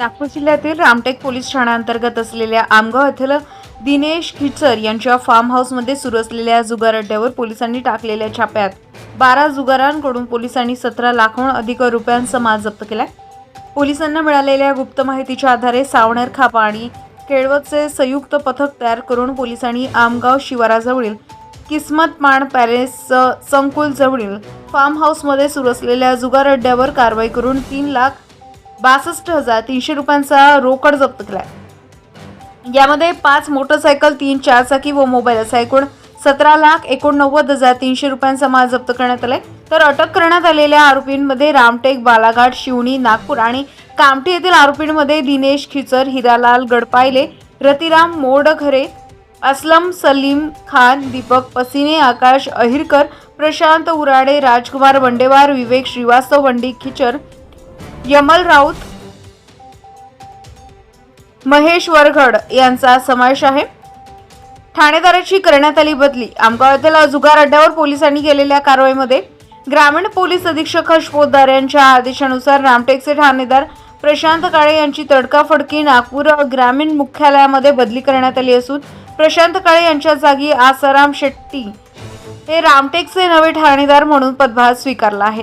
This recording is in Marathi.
नागपूर जिल्ह्यातील रामटेक पोलीस ठाण्याअंतर्गत असलेल्या आमगाव येथील दिनेश खिचर यांच्या फार्म हाऊसमध्ये सुरू असलेल्या जुगार अड्ड्यावर पोलिसांनी टाकलेल्या छाप्यात बारा जुगारांकडून पोलिसांनी सतरा लाखाहून अधिक रुपयांचा माल जप्त केलाय. पोलिसांना मिळालेल्या गुप्त माहितीच्या आधारे सावणेर खापा आणि केळवतचे संयुक्त पथक तयार करून पोलिसांनी आमगाव शिवाराजवळील किस्मत माण पॅलेस संकुल जवळील फार्म हाऊसमध्ये सुरू असलेल्या जुगार अड्ड्यावर कारवाई करून तीन लाख बासष्ट हजार तीनशे रुपयांचा रोकड जप्त केला यामध्ये पाच मोटरसायकल तीन चारचाकी व मोबाईल असा एकूण सतरा लाख एकोणनव्वद हजार तीनशे रुपयांचा माल जप्त करण्यात आलाय. तर अटक करण्यात आलेल्या आरोपींमध्ये रामटेक बालाघाट शिवणी नागपूर आणि कामठी येथील आरोपींमध्ये दिनेश खिचर हिरालाल गडपायले रतिराम मोडघरे असलम सलीम खान दीपक पसिने आकाश अहिरकर प्रशांत उराडे राजकुमार वंडेवार विवेक श्रीवास्तव वंडी खिचर यमल राऊत महेश वरघड यांचा समावेश आहे. ठाणेदाराची करण्यात आली बदली. आमगाव येथील जुगार अड्ड्यावर पोलिसांनी केलेल्या कारवाईमध्ये ग्रामीण पोलीस अधीक्षक हर्ष पोद्दार यांच्या आदेशानुसार रामटेकचे ठाणेदार प्रशांत काळे यांची तडकाफडकी नागपूर ग्रामीण मुख्यालयामध्ये बदली करण्यात आली असून प्रशांत काळे यांच्या जागी आसाराम शेट्टी हे रामटेकचे नवे ठाणेदार म्हणून पदभार स्वीकारला आहे.